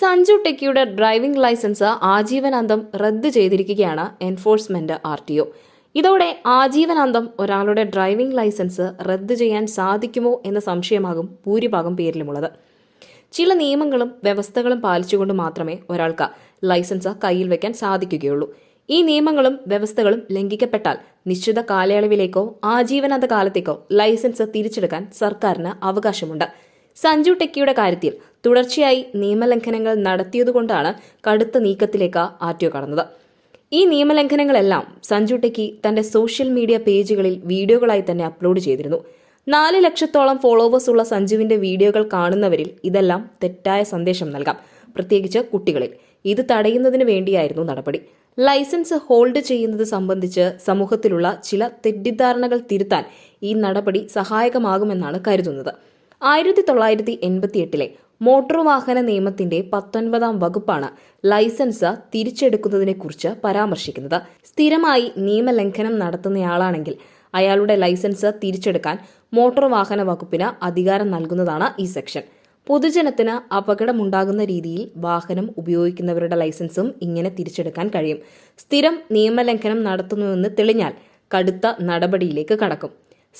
സഞ്ജു ടെക്കിയുടെ driving licence ആജീവനാന്തം റദ്ദ് ചെയ്തിരിക്കുകയാണ് എൻഫോഴ്സ്മെന്റ് ആർ ടി ഒ. ഇതോടെ ആജീവനാന്തം ഒരാളുടെ ഡ്രൈവിംഗ് ലൈസൻസ് റദ്ദ് ചെയ്യാൻ സാധിക്കുമോ എന്ന സംശയമാകും ഭൂരിഭാഗം പേരിലുമുള്ളത്. ചില നിയമങ്ങളും വ്യവസ്ഥകളും പാലിച്ചുകൊണ്ട് മാത്രമേ ഒരാൾക്ക് ലൈസൻസ് കയ്യിൽ വെക്കാൻ സാധിക്കുകയുള്ളൂ. ഈ നിയമങ്ങളും വ്യവസ്ഥകളും ലംഘിക്കപ്പെട്ടാൽ നിശ്ചിത കാലയളവിലേക്കോ ആജീവനാന്ത കാലത്തേക്കോ ലൈസൻസ് തിരിച്ചെടുക്കാൻ സർക്കാരിന് അവകാശമുണ്ട്. സഞ്ജു ടെക്കിയുടെ കാര്യത്തിൽ തുടർച്ചയായി നിയമലംഘനങ്ങൾ നടത്തിയതുകൊണ്ടാണ് കടുത്ത നീക്കത്തിലേക്ക് ആറ്റോ കടന്നത്. ഈ നിയമലംഘനങ്ങളെല്ലാം സഞ്ജു ടെക്കി തന്റെ സോഷ്യൽ മീഡിയ പേജുകളിൽ വീഡിയോകളായി തന്നെ അപ്ലോഡ് ചെയ്തിരുന്നു. നാല് ലക്ഷത്തോളം ഫോളോവേഴ്സ് ഉള്ള സഞ്ജുവിന്റെ വീഡിയോകൾ കാണുന്നവരിൽ ഇതെല്ലാം തെറ്റായ സന്ദേശം നൽകാം പ്രത്യേകിച്ച് കുട്ടികളിൽ. ഇത് തടയുന്നതിന് വേണ്ടിയായിരുന്നു നടപടി. ലൈസൻസ് ഹോൾഡ് ചെയ്യുന്നത് സംബന്ധിച്ച് സമൂഹത്തിലുള്ള ചില തെറ്റിദ്ധാരണകൾ തിരുത്താൻ ഈ നടപടി സഹായകമാകുമെന്നാണ് കരുതുന്നത്. ആയിരത്തി തൊള്ളായിരത്തി എൺപത്തിയെട്ടിലെ മോട്ടോർ വാഹന നിയമത്തിന്റെ പത്തൊൻപതാം വകുപ്പാണ് ലൈസൻസ് തിരിച്ചെടുക്കുന്നതിനെക്കുറിച്ച് പരാമർശിക്കുന്നത്. സ്ഥിരമായി നിയമലംഘനം നടത്തുന്നയാളാണെങ്കിൽ അയാളുടെ ലൈസൻസ് തിരിച്ചെടുക്കാൻ മോട്ടോർ വാഹന വകുപ്പിന് അധികാരം നൽകുന്നതാണ് ഈ സെക്ഷൻ. പൊതുജനത്തിന് അപകടമുണ്ടാകുന്ന രീതിയിൽ വാഹനം ഉപയോഗിക്കുന്നവരുടെ ലൈസൻസും ഇങ്ങനെ തിരിച്ചെടുക്കാൻ കഴിയും. സ്ഥിരം നിയമലംഘനം നടത്തുന്നുവെന്ന് തെളിഞ്ഞാൽ കടുത്ത നടപടിയിലേക്ക് കടക്കും.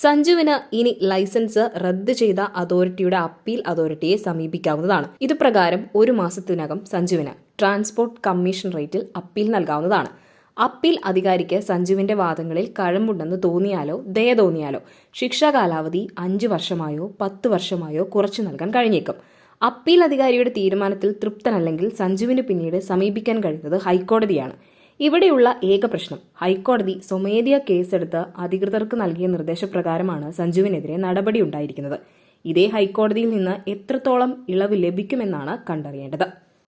സഞ്ജുവിന് ഇനി ലൈസൻസ് റദ്ദ് ചെയ്ത അതോറിറ്റിയുടെ അപ്പീൽ അതോറിറ്റിയെ സമീപിക്കാവുന്നതാണ്. ഇതുപ്രകാരം ഒരു മാസത്തിനകം സഞ്ജുവിന് ട്രാൻസ്പോർട്ട് കമ്മീഷൻ റേറ്റിൽ അപ്പീൽ നൽകാവുന്നതാണ്. അപ്പീൽ അധികാരിക്ക് സഞ്ജുവിന്റെ വാദങ്ങളിൽ കഴമ്പുണ്ടെന്ന് തോന്നിയാലോ ദയ തോന്നിയാലോ ശിക്ഷാ കാലാവധി അഞ്ച് വർഷമായോ പത്ത് വർഷമായോ കുറച്ചു നൽകാൻ കഴിഞ്ഞേക്കും. അപ്പീൽ അധികാരിയുടെ തീരുമാനത്തിൽ തൃപ്തനല്ലെങ്കിൽ സഞ്ജുവിന് പിന്നീട് സമീപിക്കാൻ കഴിയുന്നത് ഹൈക്കോടതിയാണ്. ഇവിടെയുള്ള ഏക പ്രശ്നം. ഹൈക്കോടതി സ്വമേധയാ കേസെടുത്ത് അധികൃതർക്ക് നൽകിയ നിർദ്ദേശപ്രകാരമാണ് സഞ്ജുവിനെതിരെ നടപടി ഉണ്ടായിരിക്കുന്നത്. ഇതേ ഹൈക്കോടതിയിൽ നിന്ന് എത്രത്തോളം ഇളവ് ലഭിക്കുമെന്നാണ് കണ്ടറിയേണ്ടത്.